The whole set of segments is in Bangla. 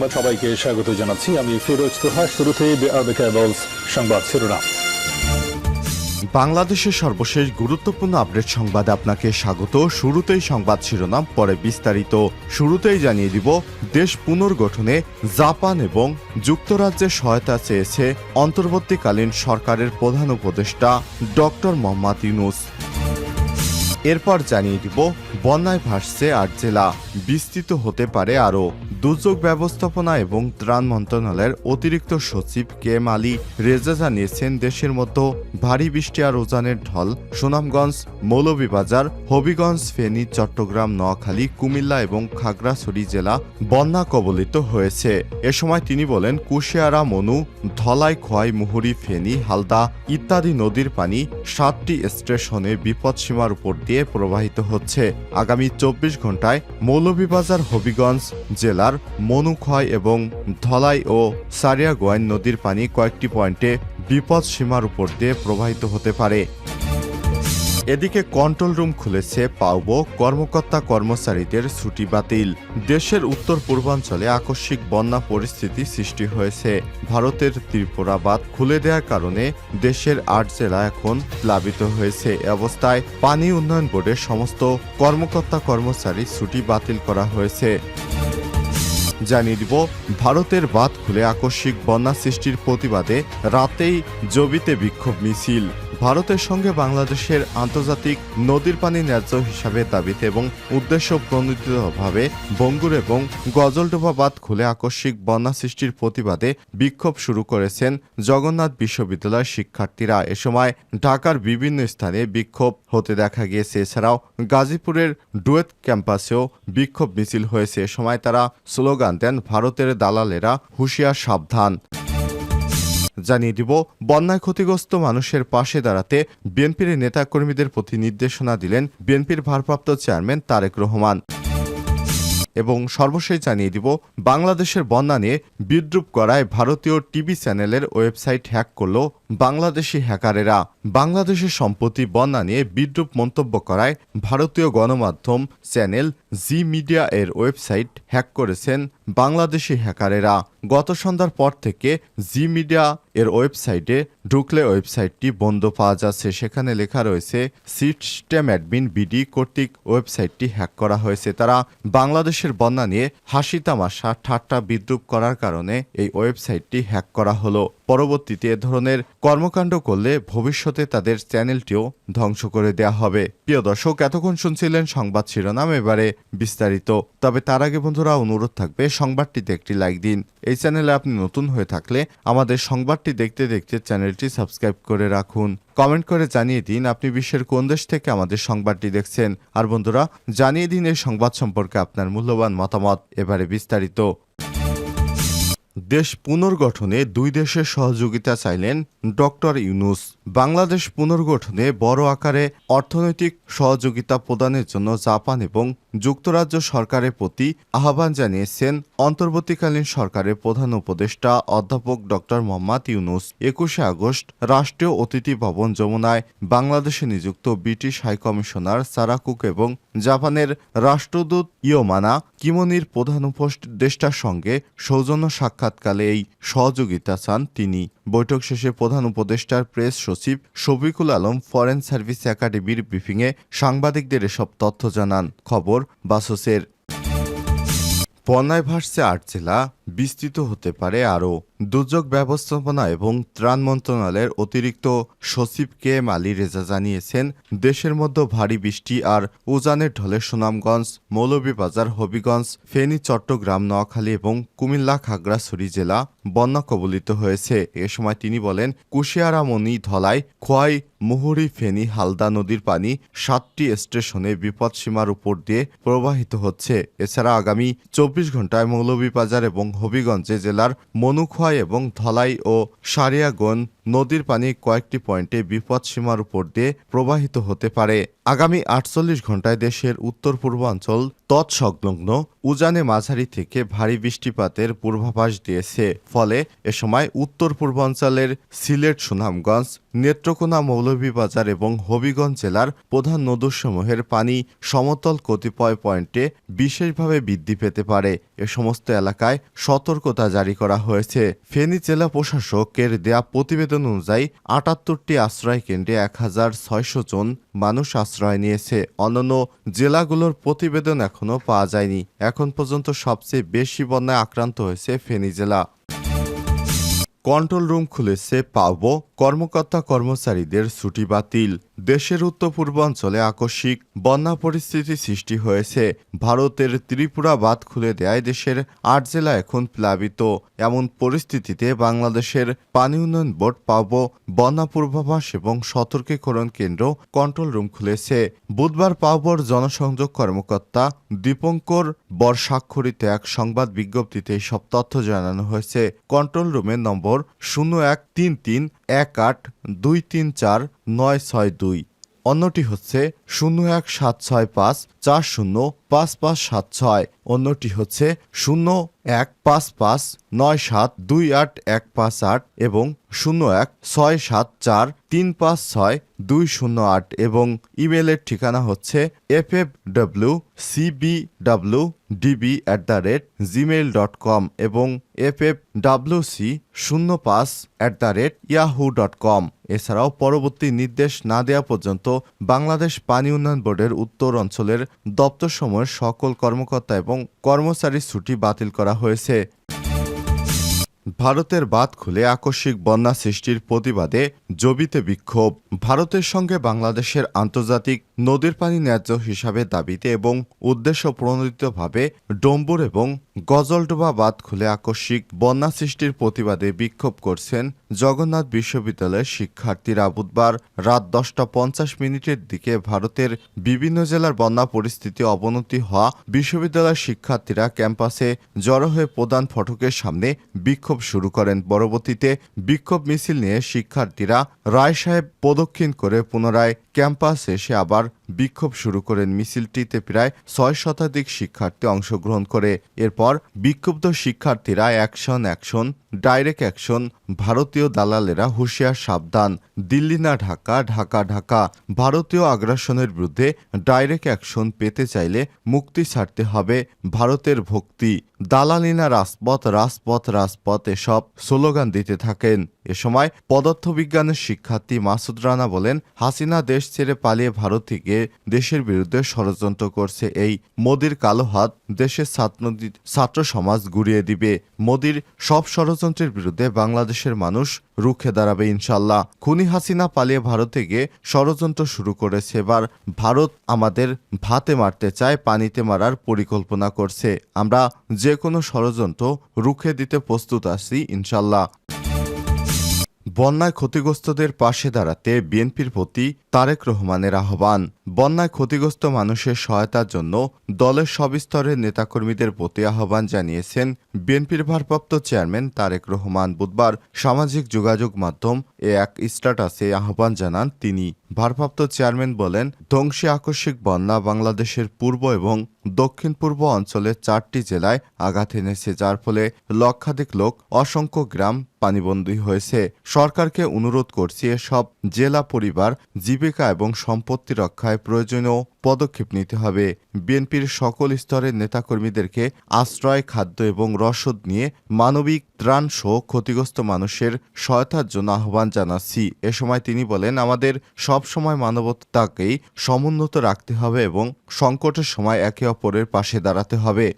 সংবাদ সবাইকে স্বাগত জানাচ্ছি। আমি ফিরোজ তোহা কেবলস সংবাদ শিরোনাম। বাংলাদেশের সর্বশেষ গুরুত্বপূর্ণ আপডেট সংবাদ আপনাকে স্বাগত। শুরুতেই সংবাদ শিরোনাম, পরে বিস্তারিত। শুরুতেই জানিয়ে দিব, দেশ পুনর্গঠনে জাপান এবং যুক্তরাজ্যের সহায়তা চেয়েছে অন্তর্বর্তীকালীন সরকারের প্রধান উপদেষ্টা ডক্টর মোহাম্মদ ইউনুস। এরপর জানিয়ে দিব, বন্যায় ভাসছে আট জেলা। বিস্তৃত হতে পারে আরও। দুর্যোগ ব্যবস্থাপনা এবং ত্রাণ মন্ত্রণালয়ের অতিরিক্ত সচিব কে এম আলী রেজা জানিয়েছেন, দেশের মধ্যে ভারী বৃষ্টি আর উজানের ঢল সুনামগঞ্জ, মৌলভীবাজার, হবিগঞ্জ, ফেনী, চট্টগ্রাম, নোয়াখালী, কুমিল্লা এবং খাগড়াছড়ি জেলা বন্যা কবলিত হয়েছে। এ সময় তিনি বলেন, কুশিয়ারা, মনু, ধলাই, খোয়াই, মুহুরি, ফেনী, হালদা ইত্যাদি নদীর পানি সাতটি স্টেশনে বিপদসীমার উপর দিয়ে প্রবাহিত হচ্ছে। আগামী চব্বিশ ঘন্টায় মৌলভীবাজার হবিগঞ্জ জেলার মনুখয় এবং ধলাই ও সারিয়াগোয়াইন নদীর পানি কয়েকটি পয়েন্টে বিপদ সীমার উপর দিয়ে প্রবাহিত হতে পারে। এদিকে কন্ট্রোল রুম খুলেছে পাওবো কর্মকর্তা কর্মচারীদের ছুটি বাতিল। দেশের উত্তর পূর্বাঞ্চলে আকস্মিক বন্যা পরিস্থিতি সৃষ্টি হয়েছে। ভারতের ত্রিপুরা বাঁধ খুলে দেওয়ার কারণে দেশের আট জেলা এখন প্লাবিত হয়েছে। অবস্থায় পানি উন্নয়ন বোর্ডের সমস্ত কর্মকর্তা কর্মচারী ছুটি বাতিল করা হয়েছে। জানিয়ে দিব, ভারতের বাঁধ খুলে আকস্মিক বন্যা সৃষ্টির প্রতিবাদে রাতেই জবিতে বিক্ষোভ মিছিল। ভারতের সঙ্গে বাংলাদেশের আন্তর্জাতিক নদীর পানি ন্যায্য হিসাবে দাবিতে এবং উদ্দেশ্য প্রণোদিতভাবে বঙ্গুর এবং গজলডোবা বাঁধ খুলে আকস্মিক বন্যা সৃষ্টির প্রতিবাদে বিক্ষোভ শুরু করেছেন জগন্নাথ বিশ্ববিদ্যালয়ের শিক্ষার্থীরা। এ সময় ঢাকার বিভিন্ন স্থানে বিক্ষোভ হতে দেখা গিয়েছে। এছাড়াও গাজীপুরের ডুয়েট ক্যাম্পাসেও বিক্ষোভ মিছিল হয়েছে। এ সময় তারা স্লোগান দেন, ভারতের দালালেরা হুঁশিয়ার সাবধান। জানিয়ে দিব, বন্যায় ক্ষতিগ্রস্ত মানুষের পাশে দাঁড়াতে বিএনপির নেতাকর্মীদের প্রতি নির্দেশনা দিলেন বিএনপির ভারপ্রাপ্ত চেয়ারম্যান তারেক রহমান। এবং সর্বশেষ জানিয়ে দিব, বাংলাদেশের বন্যা নিয়ে বিদ্রুপ করায় ভারতীয় টিভি চ্যানেলের ওয়েবসাইট হ্যাক করল বাংলাদেশি হ্যাকারেরা। বাংলাদেশের সম্পত্তি বন্যা নিয়ে বিদ্রুপ মন্তব্য করায় ভারতীয় গণমাধ্যম চ্যানেল জি মিডিয়া এর ওয়েবসাইট হ্যাক করেছেন বাংলাদেশি হ্যাকারেরা। গত সন্ধ্যার পর থেকে জি মিডিয়া এর ওয়েবসাইটে ঢুকলে ওয়েবসাইটটি বন্ধ পাওয়া যাচ্ছে। সেখানে লেখা রয়েছে, সিস্টেম অ্যাডমিন বিডি কর্তৃক ওয়েবসাইটটি হ্যাক করা হয়েছে। তারা বাংলাদেশের বন্যা নিয়ে হাসি তামাশা ঠাট্টা বিদ্রুপ করার কারণে এই ওয়েবসাইটটি হ্যাক করা হলো। পরবর্তীতে এ ধরনের কর্মকাণ্ড করলে ভবিষ্যতে তাদের চ্যানেলটিও ধ্বংস করে দেয়া হবে। প্রিয় দর্শক, এতক্ষণ শুনছিলেন সংবাদ শিরোনাম, এবারে বিস্তারিত। তবে তার আগে বন্ধুরা, অনুরোধ থাকবে, সংবাদটিতে একটি লাইক দিন। এই চ্যানেলে আপনি নতুন হয়ে থাকলে আমাদের সংবাদটি দেখতে দেখতে চ্যানেলটি সাবস্ক্রাইব করে রাখুন। কমেন্ট করে জানিয়ে দিন আপনি বিশ্বের কোন দেশ থেকে আমাদের সংবাদটি দেখছেন। আর বন্ধুরা, জানিয়ে দিন এই সংবাদ সম্পর্কে আপনার মূল্যবান মতামত। এবারে বিস্তারিত। দেশ পুনর্গঠনে দুই দেশের সহযোগিতা চাইলেন ডক্টর ইউনুস। বাংলাদেশ পুনর্গঠনে বড় আকারে অর্থনৈতিক সহযোগিতা প্রদানের জন্য জাপান এবং যুক্তরাজ্য সরকারের প্রতি আহ্বান জানিয়েছেন অন্তর্বর্তীকালীন সরকারের প্রধান উপদেষ্টা অধ্যাপক ডক্টর মোহাম্মদ ইউনুস। একুশে আগস্ট রাষ্ট্রীয় অতিথি ভবন যমুনায় বাংলাদেশে নিযুক্ত ব্রিটিশ হাইকমিশনার সারাকুক এবং জাপানের রাষ্ট্রদূত ইয়োমানা কিমনির প্রধান উপদেষ্টার সঙ্গে সৌজন্য সাক্ষাৎকালে এই সহযোগিতা চান তিনি। বৈঠক শেষে প্রধান উপদেষ্টার প্রেস সচিব শফিকুল আলম ফরেন সার্ভিস একাডেমির ব্রিফিংয়ে সাংবাদিকদের এসব তথ্য জানান। খবর বাসসের। বন্যায় ভাসছে আট জেলা বিস্তৃত হতে পারে আরও। দুর্যোগ ব্যবস্থাপনা এবং ত্রাণ মন্ত্রণালয়ের অতিরিক্ত সচিব কে এম আলী রেজা জানিয়েছেন, দেশের মধ্যে ভারী বৃষ্টি আর উজানের ঢলে সুনামগঞ্জ, মৌলভীবাজার, হবিগঞ্জ, ফেনী, চট্টগ্রাম, নোয়াখালী এবং কুমিল্লা, খাগড়াছড়ি জেলা বন্যা কবলিত হয়েছে। এ সময় তিনি বলেন, কুশিয়ারামণি ধলাই, খোয়াই, মুহুরী, ফেনী, হালদা নদীর পানি সাতটি স্টেশনে বিপদসীমার উপর দিয়ে প্রবাহিত হচ্ছে। এছাড়া আগামী চব্বিশ ঘন্টায় মৌলভীবাজার এবং হবিগঞ্জে জেলার মনুখোয়াই এবং ধলাই ও সারিয়াগন নদীর পানি কয়েকটি পয়েন্টে বিপদ সীমার উপর দিয়ে প্রবাহিত হতে পারে। আগামী আটচল্লিশ ঘন্টায় দেশের উত্তর পূর্বাঞ্চল তৎসংলগ্ন উজানে মাঝারি থেকে ভারী বৃষ্টিপাতের পূর্বাভাস দিয়েছে। ফলে এ সময় উত্তর পূর্বাঞ্চলের সিলেট, সুনামগঞ্জ, নেত্রকোনা মৌলভীবাজার এবং হবিগঞ্জ জেলার প্রধান নদীসমূহের পানি সমতল কতিপয় পয়েন্টে বিশেষভাবে বৃদ্ধি পেতে পারে। এ সমস্ত এলাকায় সতর্কতা জারি করা হয়েছে। ফেনী জেলা প্রশাসকের দেয়া প্রতিবেদন অনুযায়ী আটাত্তরটি আশ্রয় কেন্দ্রে এক হাজার ছয়শো জন মানুষ আশ্রয় নিয়েছে। অন্যান্য জেলাগুলোর প্রতিবেদন এখনও পাওয়া যায়নি। এখন পর্যন্ত সবচেয়ে বেশি বন্যায় আক্রান্ত হয়েছে ফেনী জেলা কন্ট্রোল রুম খুলেছে পাওবো কর্মকর্তা কর্মচারীদের ছুটি বাতিল। দেশের উত্তর পূর্বাঞ্চলে আকস্মিক বন্যা পরিস্থিতি সৃষ্টি হয়েছে। ভারতের ত্রিপুরা বাঁধ খুলে দেয় দেশের আট জেলা এখন প্লাবিত। এমন পরিস্থিতিতে বাংলাদেশের পানি উন্নয়ন বোর্ড পাওবো বন্যা পূর্বাভাস এবং সতর্কীকরণ কেন্দ্র কন্ট্রোল রুম খুলেছে। বুধবার পাওবোর জনসংযোগ কর্মকর্তা দীপঙ্কর বর স্বাক্ষরিত এক সংবাদ বিজ্ঞপ্তিতে সব তথ্য জানানো হয়েছে। কন্ট্রোল রুমের নম্বর শূন্য এক তিন তিন এক আট দুই তিন চার নয় ছয় দুই। অন্যটি হচ্ছে শূন্য এক সাত ছয় পাঁচ চার শূন্য পাঁচ পাঁচ সাত ছয়। অন্যটি হচ্ছে শূন্য এক পাঁচ পাঁচ নয় সাত দুই আট এক পাঁচ আট এবং শূন্য এক ছয় সাত চার তিন পাঁচ ছয় দুই শূন্য আট এবং ইমেলের ঠিকানা হচ্ছে F F W CBW DB at the rate Gmail dot com এবং এফ এফ ডাব্লিউ সি শূন্য পাঁচ at the rate Yahoo dot com. এছাড়াও পরবর্তী নির্দেশ না দেওয়া পর্যন্ত বাংলাদেশ পানি উন্নয়ন বোর্ডের উত্তর অঞ্চলের দপ্তর সময়ের সকল কর্মকর্তা এবং কর্মচারীর ছুটি বাতিল করা হয়েছে। ভারতের বাদ খুলে আকস্মিক বন্যা সৃষ্টির প্রতিবাদে জবিতে বিক্ষোভ। ভারতের সঙ্গে বাংলাদেশের আন্তর্জাতিক নদীর পানি ন্যায্য হিসাবে দাবিতে এবং উদ্দেশ্য প্রণোদিতভাবে ডম্বুর এবং গজলডোবা বাঁধ খুলে আকস্মিক বন্যা সৃষ্টির প্রতিবাদে বিক্ষোভ করছেন জগন্নাথ বিশ্ববিদ্যালয়ের শিক্ষার্থীরা। বুধবার রাত দশটা পঞ্চাশ মিনিটের দিকে ভারতের বিভিন্ন জেলার বন্যা পরিস্থিতি অবনতি হওয়া বিশ্ববিদ্যালয়ের শিক্ষার্থীরা ক্যাম্পাসে জড়ো হয়ে প্রধান ফটকের সামনে বিক্ষোভ শুরু করেন। পরবর্তীতে বিক্ষোভ মিছিল নিয়ে শিক্ষার্থীরা রায় সাহেব প্রদক্ষিণ করে পুনরায় ক্যাম্পাস এসে আবার বিক্ষোভ শুরু করেন মিছিলটিতে প্রায় ছয় শতাধিক শিক্ষার্থী অংশগ্রহণ করে। এরপর বিক্ষুব্ধ শিক্ষার্থীরা অ্যাকশন অ্যাকশন, ডাইরেক্ট অ্যাকশন, ভারতীয় দালালেরা হুঁশিয়ার সাবধান, দিল্লি না ঢাকা ঢাকা ঢাকা। ভারতীয় আগ্রাসনের বিরুদ্ধে ডাইরেক্ট অ্যাকশন পেতে চাইলে মুক্তি ছাড়তে হবে ভারতের ভক্তি। দালালিনা রাজপথ রাজপথ রাজপথ এসব স্লোগান দিতে থাকেন। এ সময় পদার্থবিজ্ঞানের শিক্ষার্থী মাসুদ রানা বলেন, হাসিনা দেশ ছেড়ে পালিয়ে ভারত থেকে দেশের বিরুদ্ধে ষড়যন্ত্র করছে। এই মোদির কালো হাত দেশের ছাত্র ছাত্র সমাজ গুড়িয়ে দিবে। মোদির সব ষড়যন্ত্রের বিরুদ্ধে বাংলাদেশের মানুষ রুখে দাঁড়াবে ইনশাল্লাহ। খুনি হাসিনা পালিয়ে ভারত থেকে ষড়যন্ত্র শুরু করেছে। এবার ভারত আমাদের ভাতে মারতে চায়, পানিতে মারার পরিকল্পনা করছে। আমরা যে কোনো ষড়যন্ত্র রুখে দিতে প্রস্তুত আছি ইনশাল্লাহ বন্যায় ক্ষতিগ্রস্তদের পাশে দাঁড়াতে বিএনপির প্রতি তারেক রহমানের আহ্বান। বন্যায় ক্ষতিগ্রস্ত মানুষের সহায়তার জন্য দলের সব স্তরের নেতাকর্মীদের প্রতি আহ্বান জানিয়েছেন বিএনপির ভারপ্রাপ্ত চেয়ারম্যান তারেক রহমান। বুধবার সামাজিক যোগাযোগ মাধ্যম এ এক স্ট্যাটাসে আহ্বান জানান তিনি। ভারপ্রাপ্ত চেয়ারম্যান বলেন, ধ্বংসী আকস্মিক বন্যা বাংলাদেশের পূর্ব এবং দক্ষিণ পূর্ব অঞ্চলের চারটি জেলায় আঘাত এনেছে, যার ফলে লক্ষাধিক লোক, অসংখ্য গ্রাম পানিবন্দী হয়েছে। সরকারকে অনুরোধ করছি এসব জেলা পরিবার জীবিকা এবং সম্পত্তি রক্ষায় প্রয়োজনীয় পদক্ষেপ নিতে হবে। বিএনপির সকল স্তরের নেতাকর্মীদেরকে আশ্রয়, খাদ্য এবং রসদ নিয়ে মানবিক ত্রাণ সহ ক্ষতিগ্রস্ত মানুষের সহায়তার জন্য আহ্বান জানাচ্ছি। এ সময় তিনি বলেন, আমাদের সব সময় মানবতাকেই সমুন্নত রাখতে হবে এবং সংকটের সময় একে অপরের পাশে দাঁড়াতে হবে।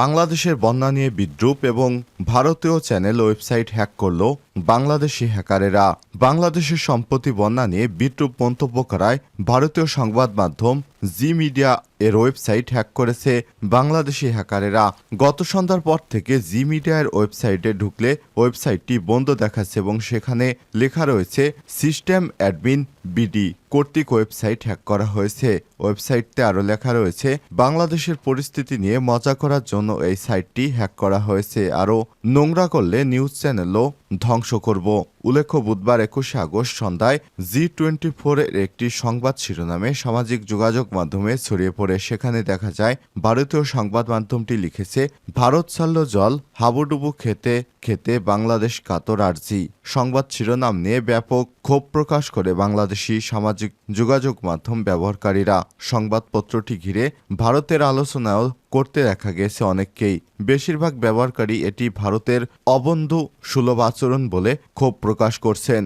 বাংলাদেশের বন্যা নিয়ে বিদ্রুপ এবং ভারতীয় চ্যানেল ওয়েবসাইট হ্যাক করল বাংলাদেশি হ্যাকারেরা বাংলাদেশের সম্প্রতি বন্যা নিয়ে বিদ্রুপ মন্তব্য করায় ভারতীয় সংবাদ মাধ্যম জি মিডিয়া এর ওয়েবসাইট হ্যাক করেছে। বাংলাদেশি হ্যাকারেরা গত সন্ধ্যার পর থেকে জি মিডিয়ার ওয়েবসাইটে ঢুকলে ওয়েবসাইটটি বন্ধ দেখাচ্ছে এবং সেখানে লেখা রয়েছে, সিস্টেম অ্যাডমিন বিডি কর্তৃক ওয়েবসাইট হ্যাক করা হয়েছে। ওয়েবসাইটতে আরও লেখা রয়েছে, বাংলাদেশের পরিস্থিতি নিয়ে মজা করার জন্য এই সাইটটি হ্যাক করা হয়েছে। আরও, নোংরা করলে নিউজ চ্যানেলও ধ্বংস ধ্বংস করব। উল্লেখ্য, বুধবার একুশে আগস্ট সন্ধ্যায় জি টোয়েন্টি ফোরের একটি সংবাদ শিরোনামে সামাজিক যোগাযোগ মাধ্যমে ছড়িয়ে পড়ে। সেখানে দেখা যায়, ভারতীয় সংবাদ মাধ্যমটি লিখেছে, ভারত ছাড়ল জল, হাবুডুবু খেতে খেতে বাংলাদেশ কাতর আর্জি। সংবাদ শিরোনাম নিয়ে ব্যাপক ক্ষোভ প্রকাশ করে বাংলাদেশি সামাজিক যোগাযোগ মাধ্যম ব্যবহারকারীরা। সংবাদপত্রটি ঘিরে ভারতের আলোচনাও করতে দেখা গেছে অনেককেই। বেশিরভাগ ব্যবহারকারী এটি ভারতের অবন্ধু সুলভ আচরণ বলে ক্ষোভ প্রকাশ করছেন।